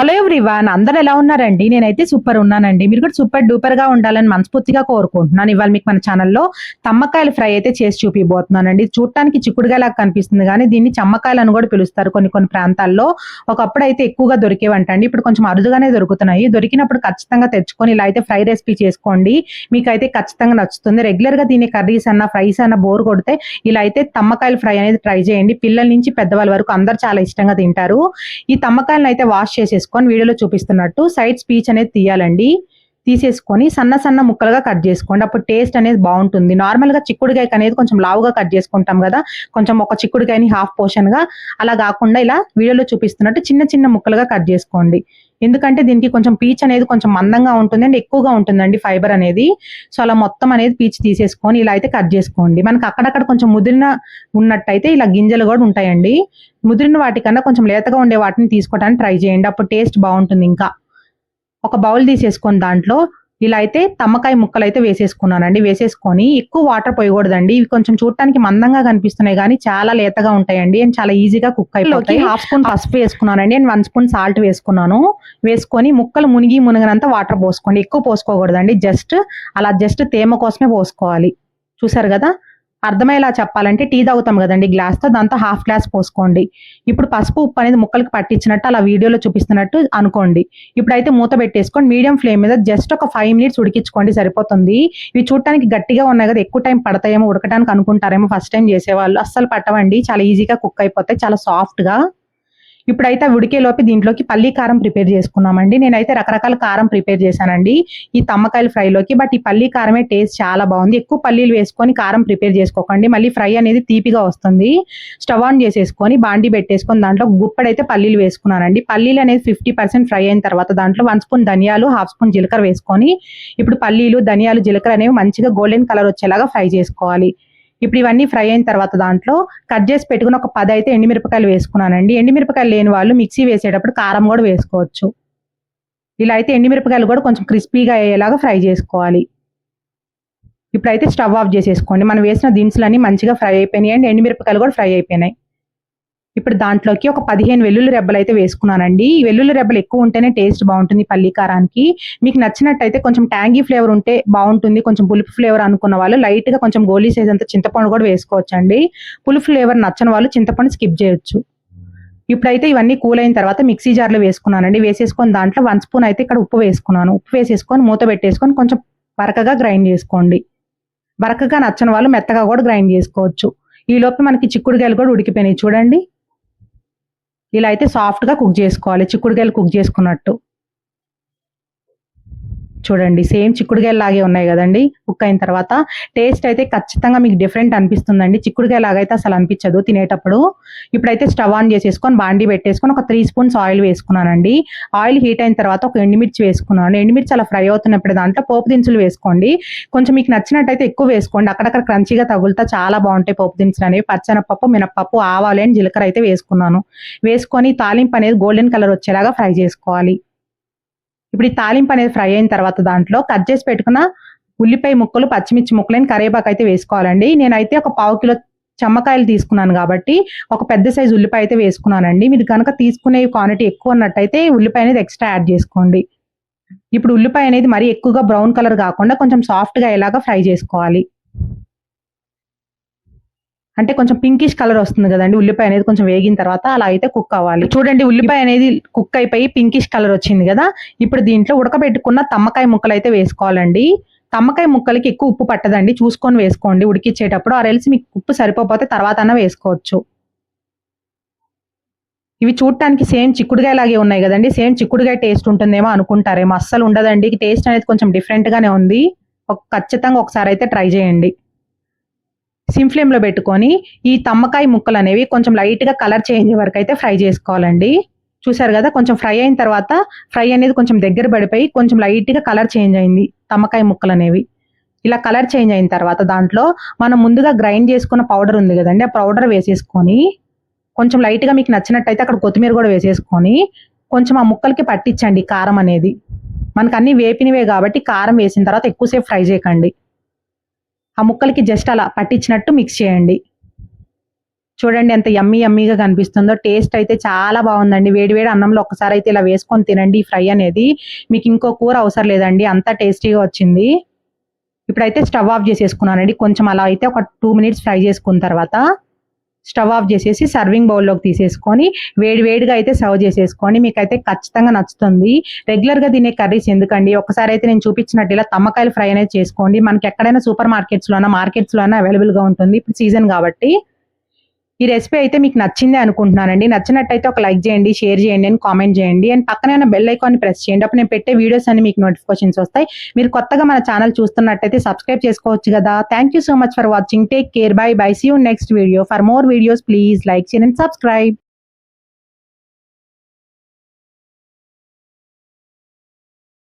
Hello everyone అందరు ఎలా ఉన్నారండి? నేనైతే సూపర్ ఉన్నానండి. మీరు కూడా సూపర్ డూపర్గా ఉండాలని మనస్ఫూర్తిగా కోరుకుంటున్నాను. ఇవాళ మీకు మన ఛానల్లో తమ్మకాయలు ఫ్రై అయితే చేసి చూపిబోతున్నానండి. చూడటానికి చిక్కుడుగాయలాగా కనిపిస్తుంది కానీ దీన్ని చమ్మకాయలు అని కూడా పిలుస్తారు. కొన్ని కొన్ని ప్రాంతాల్లో ఒకప్పుడు అయితే ఎక్కువగా దొరికేవంటండి. ఇప్పుడు కొంచెం అరుదుగానే దొరుకుతున్నాయి. దొరికినప్పుడు ఖచ్చితంగా తెచ్చుకొని ఇలా అయితే ఫ్రై రెసిపీ చేసుకోండి. మీకైతే ఖచ్చితంగా నచ్చుతుంది. రెగ్యులర్గా దీని కర్రీస్ అన్న ఫ్రైస్ అన్న బోర్ కొడితే ఇలా అయితే తమ్మకాయలు ఫ్రై అనేది ట్రై చేయండి. పిల్లల నుంచి పెద్దవాళ్ళ వరకు అందరు చాలా ఇష్టంగా తింటారు. ఈ తమ్మకాయలను అయితే వాష్ చేసుకొని వీడియోలో చూపిస్తున్నట్టు సైడ్ స్పీచ్ అనేది తీయాలండి. తీసేసుకొని సన్న సన్న ముక్కలుగా కట్ చేసుకోండి. అప్పుడు టేస్ట్ అనేది బాగుంటుంది. నార్మల్గా చిక్కుడుకాయ అనేది కొంచెం లావుగా కట్ చేసుకుంటాం కదా. కొంచెం ఒక చిక్కుడుకాయని హాఫ్ పోర్షన్గా. అలా కాకుండా ఇలా వీడియోలో చూపిస్తున్నట్టు చిన్న చిన్న ముక్కలుగా కట్ చేసుకోండి. ఎందుకంటే దీనికి కొంచెం పీచ్ అనేది కొంచెం మందంగా ఉంటుంది అండ్ ఎక్కువగా ఉంటుందండి ఫైబర్ అనేది. సో అలా మొత్తం అనేది పీచ్ తీసేసుకొని ఇలా అయితే కట్ చేసుకోండి. మనకి అక్కడక్కడ కొంచెం ముదిరిన ఉన్నట్టయితే ఇలా గింజలు కూడా ఉంటాయండి. ముదిరిన వాటికన్నా కొంచెం లేతగా ఉండే వాటిని తీసుకోవడానికి ట్రై చేయండి. అప్పుడు టేస్ట్ బాగుంటుంది ఇంకా. ఒక బౌల్ తీసేసుకొని దాంట్లో ఇలా అయితే తమ్మకాయ ముక్కలు అయితే వేసేసుకున్నానండి. వేసేసుకొని ఎక్కువ వాటర్ పోయకూడదండి. ఇవి కొంచెం చూడటానికి మందంగా కనిపిస్తున్నాయి కానీ చాలా లేతగా ఉంటాయండి అండ్ చాలా ఈజీగా కుక్ అయిపోతాయి. హాఫ్ స్పూన్ పసుపు వేసుకున్నానండి అండ్ వన్ స్పూన్ సాల్ట్ వేసుకున్నాను. వేసుకొని ముక్కలు మునిగి మునిగినంత వాటర్ పోసుకోండి. ఎక్కువ పోసుకోకూడదండి. జస్ట్ అలా జస్ట్ తేమ కోసమే పోసుకోవాలి. చూసారు కదా? అర్థమయ్యేలా చెప్పాలంటే టీ తాగుతాం కదండి. గ్లాస్తో దాంతో హాఫ్ గ్లాస్ పోసుకోండి. ఇప్పుడు పసుపు ఉప్పు అనేది ముక్కలకి పట్టించినట్టు అలా వీడియోలో చూపిస్తున్నట్టు అనుకోండి. ఇప్పుడైతే మూత పెట్టేసుకొని మీడియం ఫ్లేమ్ మీద జస్ట్ ఒక ఫైవ్ మినిట్స్ ఉడికించుకోండి సరిపోతుంది. ఇవి చూడటానికి గట్టిగా ఉన్నాయి కదా ఎక్కువ టైం పడతాయేమో ఉడకడానికి అనుకుంటారేమో ఫస్ట్ టైం చేసేవాళ్ళు. అస్సలు పట్టవండి చాలా ఈజీగా కుక్ అయిపోతాయి చాలా సాఫ్ట్గా ఇప్పుడైతే ఉడికేలోపు దీంట్లోకి పల్లీ కారం ప్రిపేర్ చేసుకున్నామండి. నేనైతే రకరకాల కారం ప్రిపేర్ చేశానండి ఈ తమ్మకాయల ఫ్రైలోకి. బట్ ఈ పల్లీ కారమే టేస్ట్ చాలా బాగుంది. ఎక్కువ పల్లీలు వేసుకొని కారం ప్రిపేర్ చేసుకోకండి. మళ్ళీ ఫ్రై అనేది తీపిగా వస్తుంది. స్టవ్ ఆన్ చేసేసుకొని బాండి పెట్టేసుకొని దాంట్లో గుప్పడైతే పల్లీలు వేసుకున్నానండి. పల్లీలు అనేది ఫిఫ్టీ పర్సెంట్ ఫ్రై అయిన తర్వాత దాంట్లో వన్ స్పూన్ ధనియాలు హాఫ్ స్పూన్ జీలకర్ర వేసుకొని ఇప్పుడు పల్లీలు ధనియాలు జీలకర్ర అనేవి మంచిగా గోల్డెన్ కలర్ వచ్చేలాగా ఫ్రై చేసుకోవాలి. ఇప్పుడు ఇవన్నీ ఫ్రై అయిన తర్వాత దాంట్లో కట్ చేసి పెట్టుకుని ఒక పది అయితే ఎండిమిరపకాయలు వేసుకున్నానండి. ఎండిమిరపకాయలు లేని వాళ్ళు మిక్సీ వేసేటప్పుడు కారం కూడా వేసుకోవచ్చు. ఇలా అయితే ఎండిమిరపకాయలు కూడా కొంచెం క్రిస్పీగా అయ్యేలాగా ఫ్రై చేసుకోవాలి. ఇప్పుడైతే స్టవ్ ఆఫ్ చేసేసుకోండి. మనం వేసిన దినుసులన్నీ మంచిగా ఫ్రై అయిపోయినాయి అండ్ ఎండిమిరపకాయలు కూడా ఫ్రై అయిపోయినాయి. ఇప్పుడు దాంట్లోకి ఒక పదిహేను వెల్లుల్లి రెబ్బలు అయితే వేసుకున్నానండి. ఈ వెల్లుల్లి రెబ్బలు ఎక్కువ ఉంటేనే టేస్ట్ బాగుంటుంది పల్లి కారానికి మీకు నచ్చినట్టయితే కొంచెం ట్యాంగీ ఫ్లేవర్ ఉంటే బాగుంటుంది. కొంచెం పులుపు ఫ్లేవర్ అనుకున్న వాళ్ళు లైట్గా కొంచెం గోలీ సైజ్ అంత చింతపండు కూడా వేసుకోవచ్చండి. పులుపు ఫ్లేవర్ నచ్చని వాళ్ళు చింతపండు స్కిప్ చేయొచ్చు. ఇప్పుడైతే ఇవన్నీ కూల్ అయిన తర్వాత మిక్సీ జార్లో వేసుకున్నానండి. వేసేసుకొని దాంట్లో వన్ స్పూన్ అయితే ఇక్కడ ఉప్పు వేసుకున్నాను. ఉప్పు వేసేసుకొని మూత పెట్టేసుకొని కొంచెం బరకగా గ్రైండ్ చేసుకోండి. బరకగా నచ్చని వాళ్ళు మెత్తగా కూడా గ్రైండ్ చేసుకోవచ్చు. ఈ లోపల మనకి చిక్కుడుకాయలు కూడా ఉడికిపోయినాయి చూడండి. ఇలా అయితే సాఫ్ట్గా కుక్ చేసుకోవాలి. చిక్కుడుకాయలు కుక్ చేసుకున్నట్టు. చూడండి సేమ్ చిక్కుడుకాయలు లాగే ఉన్నాయి కదండి. కుక్ అయిన తర్వాత టేస్ట్ అయితే ఖచ్చితంగా మీకు డిఫరెంట్ అనిపిస్తుందండి. చిక్కుడుకాయ లాగా అయితే అసలు అనిపించదు తినేటప్పుడు. ఇప్పుడైతే స్టవ్ ఆన్ చేసేసుకొని బాండి పెట్టేసుకొని ఒక త్రీ స్పూన్స్ ఆయిల్ వేసుకున్నానండి. ఆయిల్ హీట్ అయిన తర్వాత ఒక ఎండుమిర్చి వేసుకున్నాను. ఎండుమిర్చి అలా ఫ్రై అవుతున్నప్పుడు దాంట్లో పోపు దినుసులు వేసుకోండి. కొంచెం మీకు నచ్చినట్టయితే ఎక్కువ వేసుకోండి. అక్కడక్కడ క్రంచీగా తగులుతా చాలా బాగుంటాయి పోపు దినుసులు అనేవి. పచ్చనపప్పు మినపప్పు ఆవాలు అండ్ జీలకర్ర అయితే వేసుకున్నాను. వేసుకొని తాలింపు అనేది గోల్డెన్ కలర్ వచ్చేలాగా ఫ్రై చేసుకోవాలి. ఇప్పుడు ఈ తాలింపు అనేది ఫ్రై అయిన తర్వాత దాంట్లో కట్ చేసి పెట్టుకున్న ఉల్లిపాయ ముక్కలు పచ్చిమిర్చి ముక్కలని కరేపాకు అయితే వేసుకోవాలండి. నేనైతే ఒక పావు కిలో చెమ్మకాయలు తీసుకున్నాను కాబట్టి ఒక పెద్ద సైజు ఉల్లిపాయ అయితే వేసుకున్నానండి. మీరు కనుక తీసుకునే క్వాంటిటీ ఎక్కువ ఉన్నట్టయితే ఉల్లిపాయ అనేది ఎక్స్ట్రా యాడ్ చేసుకోండి. ఇప్పుడు ఉల్లిపాయ అనేది మరీ ఎక్కువగా బ్రౌన్ కలర్ కాకుండా కొంచెం సాఫ్ట్గా ఎలాగా ఫ్రై చేసుకోవాలి. అంటే కొంచెం పింకిష్ కలర్ వస్తుంది కదండి ఉల్లిపాయ అనేది కొంచెం వేగిన తర్వాత అలా అయితే కుక్ అవ్వాలి చూడండి ఉల్లిపాయ అనేది కుక్ అయిపోయి పింకిష్ కలర్ వచ్చింది కదా ఇప్పుడు దీంట్లో ఉడకబెట్టుకున్న తమ్మకాయ ముక్కలు అయితే వేసుకోవాలండి. తమ్మకాయ ముక్కలకి ఎక్కువ ఉప్పు పట్టదండి చూసుకొని వేసుకోండి. ఉడికిచ్చేటప్పుడు ఆ రెల్స్ మీకు ఉప్పు సరిపోతే తర్వాత అన్న వేసుకోవచ్చు. ఇవి చూడటానికి సేమ్ చిక్కుడుగాయ లాగే ఉన్నాయి కదండి సేమ్ చిక్కుడుగాయ టేస్ట్ ఉంటుందేమో అనుకుంటారేమో. అస్సలు ఉండదండి టేస్ట్ అనేది కొంచెం డిఫరెంట్ గానే ఉంది. ఖచ్చితంగా ఒకసారి అయితే ట్రై చేయండి. సిమ్ ఫ్లేమ్లో పెట్టుకొని ఈ తమ్మకాయ ముక్కలు అనేవి కొంచెం లైట్గా కలర్ చేంజ్ వరకు అయితే ఫ్రై చేసుకోవాలండి. చూసారు కదా కొంచెం ఫ్రై అయిన తర్వాత ఫ్రై అనేది కొంచెం దగ్గర పడిపోయి కొంచెం లైట్గా కలర్ చేంజ్ అయింది తమ్మకాయ ముక్కలు అనేవి. ఇలా కలర్ చేంజ్ అయిన తర్వాత దాంట్లో మనం ముందుగా గ్రైండ్ చేసుకున్న పౌడర్ ఉంది కదండి ఆ పౌడర్ వేసేసుకొని కొంచెం లైట్గా మీకు నచ్చినట్టయితే అక్కడ కొత్తిమీర కూడా వేసేసుకొని కొంచెం ఆ ముక్కలకి పట్టించండి కారం అనేది. మనకు అన్ని వేపినవే కాబట్టి కారం వేసిన తర్వాత ఎక్కువసేపు ఫ్రై చేయకండి. ఆ ముక్కలకి జస్ట్ అలా పట్టించినట్టు మిక్స్ చేయండి. చూడండి ఎంత యమ్మీ యమ్మీగా కనిపిస్తుందో. టేస్ట్ అయితే చాలా బాగుందండి. వేడివేడి అన్నంలో ఒకసారి అయితే ఇలా వేసుకొని తినండి ఈ ఫ్రై అనేది. మీకు ఇంకో కూర అవసరం లేదండి. అంత టేస్టీగా వచ్చింది. ఇప్పుడైతే స్టవ్ ఆఫ్ చేసేసుకున్నానండి. కొంచెం అలా అయితే ఒక టూ మినిట్స్ ఫ్రై చేసుకున్న తర్వాత స్టవ్ ఆఫ్ చేసేసి సర్వింగ్ బౌల్లోకి తీసేసుకొని వేడి వేడిగా అయితే సర్వ్ చేసేసుకొని మీకైతే ఖచ్చితంగా నచ్చుతుంది. రెగ్యులర్గా తినే కర్రీస్ ఎందుకండి? ఒకసారి అయితే నేను చూపించినట్టు ఇలా తమ్మకాయలు ఫ్రై అనేది చేసుకోండి. మనకి ఎక్కడైనా సూపర్ మార్కెట్స్ మార్కెట్స్లోనా మార్కెట్స్ అవైలబుల్గా ఉంటుంది. ఇప్పుడు సీజన్ కాబట్టి ఈ రెసిపీ అయితే మీకు నచ్చింది అనుకుంటున్నానండి. నచ్చినట్టయితే ఒక లైక్ చేయండి షేర్ చేయండి అని కామెంట్ చేయండి. అండ్ పక్కనే ఉన్న బెల్ ఐకాన్ ప్రెస్ చేయండి. అప్పుడు నేను పెట్టే వీడియోస్ అన్ని మీకు నోటిఫికేషన్స్ వస్తాయి. మీరు కొత్తగా మన ఛానల్ చూస్తున్నట్టయితే సబ్స్క్రైబ్ చేసుకోవచ్చు కదా. Thank you so much for watching take care bye bye see you next video for more videos please like చేయండి అండ్ సబ్స్క్రైబ్